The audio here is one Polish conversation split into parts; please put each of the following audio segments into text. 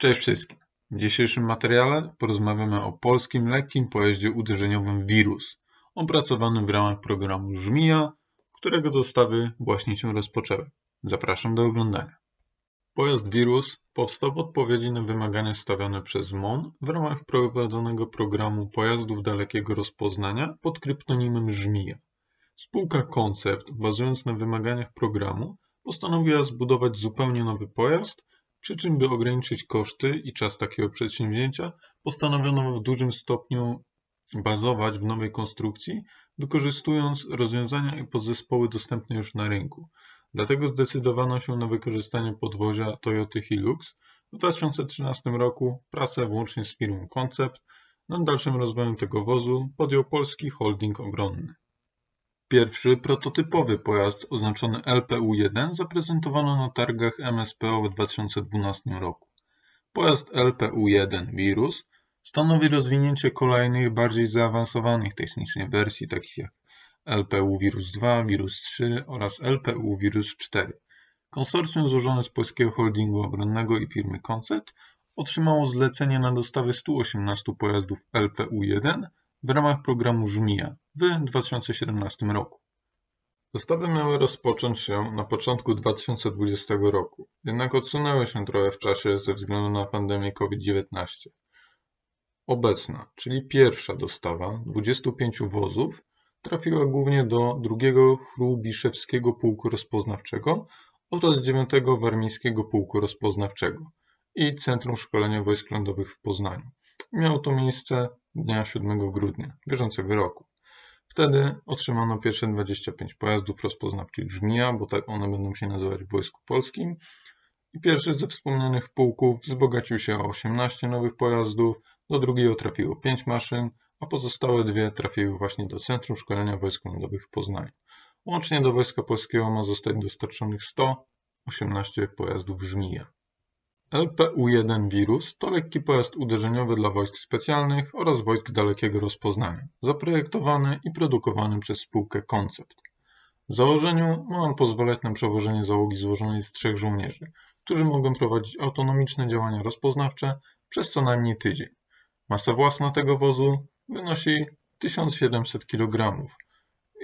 Cześć wszystkim! W dzisiejszym materiale porozmawiamy o polskim lekkim pojeździe uderzeniowym Wirus, opracowanym w ramach programu Żmija, którego dostawy właśnie się rozpoczęły. Zapraszam do oglądania. Pojazd Wirus powstał w odpowiedzi na wymagania stawiane przez MON w ramach prowadzonego programu pojazdów dalekiego rozpoznania pod kryptonimem Żmija. Spółka Concept, bazując na wymaganiach programu, postanowiła zbudować zupełnie nowy pojazd, przy czym by ograniczyć koszty i czas takiego przedsięwzięcia, postanowiono w dużym stopniu bazować w nowej konstrukcji, wykorzystując rozwiązania i podzespoły dostępne już na rynku. Dlatego zdecydowano się na wykorzystanie podwozia Toyota Hilux. W 2013 roku pracę włącznie z firmą Concept nad dalszym rozwojem tego wozu podjął polski holding obronny. Pierwszy prototypowy pojazd oznaczony LPU-1 zaprezentowano na targach MSPO w 2012 roku. Pojazd LPU-1 Virus stanowi rozwinięcie kolejnych, bardziej zaawansowanych technicznie wersji takich jak LPU Virus 2, Virus 3 oraz LPU Virus 4. Konsorcjum złożone z polskiego holdingu obronnego i firmy Concept otrzymało zlecenie na dostawę 118 pojazdów LPU-1 w ramach programu Żmija w 2017 roku. Dostawy miały rozpocząć się na początku 2020 roku, jednak odsunęły się trochę w czasie ze względu na pandemię COVID-19. Obecna, czyli pierwsza dostawa 25 wozów trafiła głównie do drugiego Chrubiszewskiego Pułku Rozpoznawczego oraz 9 Warmińskiego Pułku Rozpoznawczego i Centrum Szkolenia Wojsk Lądowych w Poznaniu. Miało to miejsce dnia 7 grudnia bieżącego roku. Wtedy otrzymano pierwsze 25 pojazdów rozpoznawczych Żmija, bo tak one będą się nazywać w Wojsku Polskim. I pierwszy ze wspomnianych pułków wzbogacił się o 18 nowych pojazdów, do drugiego trafiło 5 maszyn, a pozostałe dwie trafiły właśnie do Centrum Szkolenia Wojsk Lądowych w Poznaniu. Łącznie do Wojska Polskiego ma zostać dostarczonych 118 pojazdów Żmija. LPU-1 Wirus to lekki pojazd uderzeniowy dla wojsk specjalnych oraz wojsk dalekiego rozpoznania, zaprojektowany i produkowany przez spółkę Concept. W założeniu ma on pozwalać na przewożenie załogi złożonej z trzech żołnierzy, którzy mogą prowadzić autonomiczne działania rozpoznawcze przez co najmniej tydzień. Masa własna tego wozu wynosi 1700 kg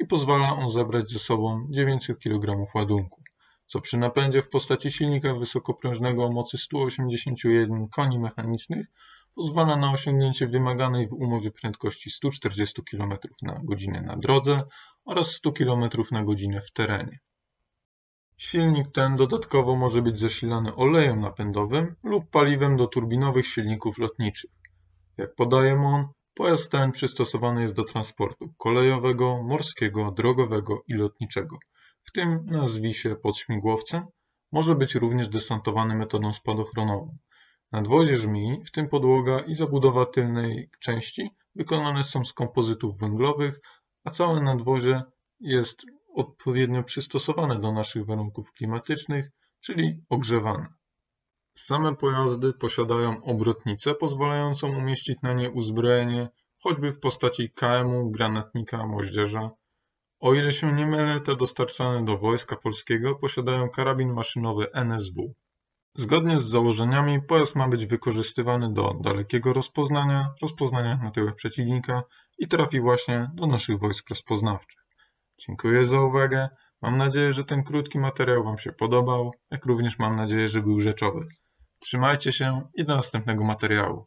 i pozwala on zabrać ze sobą 900 kg ładunku co przy napędzie w postaci silnika wysokoprężnego o mocy 181 koni mechanicznych pozwala na osiągnięcie wymaganej w umowie prędkości 140 km na godzinę na drodze oraz 100 km na godzinę w terenie. Silnik ten dodatkowo może być zasilany olejem napędowym lub paliwem do turbinowych silników lotniczych. Jak podaje MON, pojazd ten przystosowany jest do transportu kolejowego, morskiego, drogowego i lotniczego w tym na zwisie pod śmigłowcem, może być również desantowany metodą spadochronową. Nadwozie żmii, w tym podłoga i zabudowa tylnej części, wykonane są z kompozytów węglowych, a całe nadwozie jest odpowiednio przystosowane do naszych warunków klimatycznych, czyli ogrzewane. Same pojazdy posiadają obrotnicę pozwalającą umieścić na nie uzbrojenie, choćby w postaci KM-u, granatnika, moździerza, o ile się nie mylę, te dostarczane do Wojska Polskiego posiadają karabin maszynowy NSW. Zgodnie z założeniami pojazd ma być wykorzystywany do dalekiego rozpoznania, rozpoznania na tyłach przeciwnika i trafi właśnie do naszych wojsk rozpoznawczych. Dziękuję za uwagę. Mam nadzieję, że ten krótki materiał Wam się podobał, jak również mam nadzieję, że był rzeczowy. Trzymajcie się i do następnego materiału.